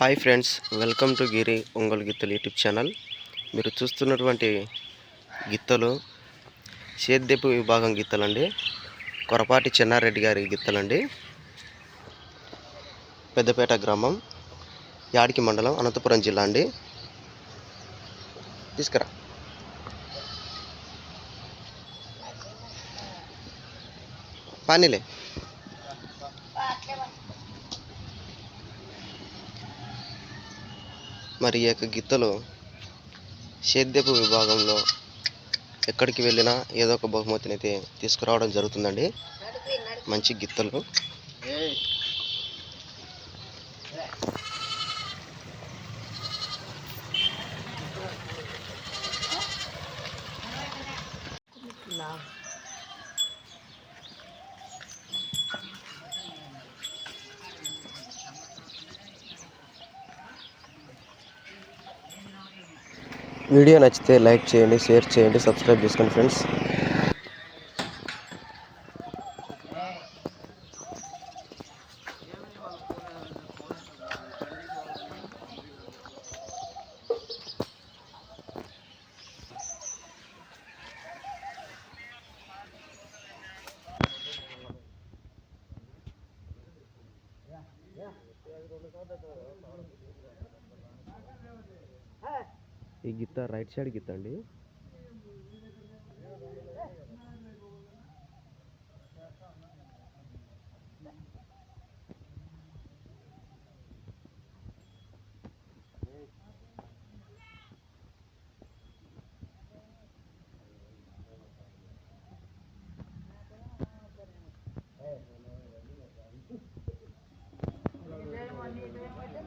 Hi friends welcome to Giri Ongole గిత్తలు YouTube channel. మీరు చూస్తున్నటువంటి గిత్తలు సేద్యపు విభాగం గిత్తలండి. కొరపాటి చెన్నారెడ్డి గారి గిత్తలండి. పెద్దపేట గ్రామం యాడికి మండలం అనంతపురం జిల్లా అండి. తీసుకురా. పానీలే. మరి ఈ యొక్క గిత్తలు సేద్యపు విభాగంలో ఎక్కడికి వెళ్ళినా ఏదో ఒక బహుమతిని అయితే తీసుకురావడం జరుగుతుందండి. మంచి గిత్తలు. వీడియో నచ్చితే లైక్ చేయండి షేర్ చేయండి సబ్స్క్రైబ్ చేసుకోండి ఫ్రెండ్స్ ఈ గిత్త రైట్ సైడ్ గిత్త అండి.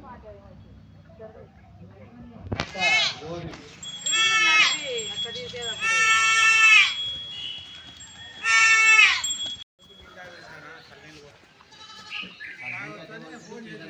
మాట్లాడవచ్చు ఫోన్ చేసి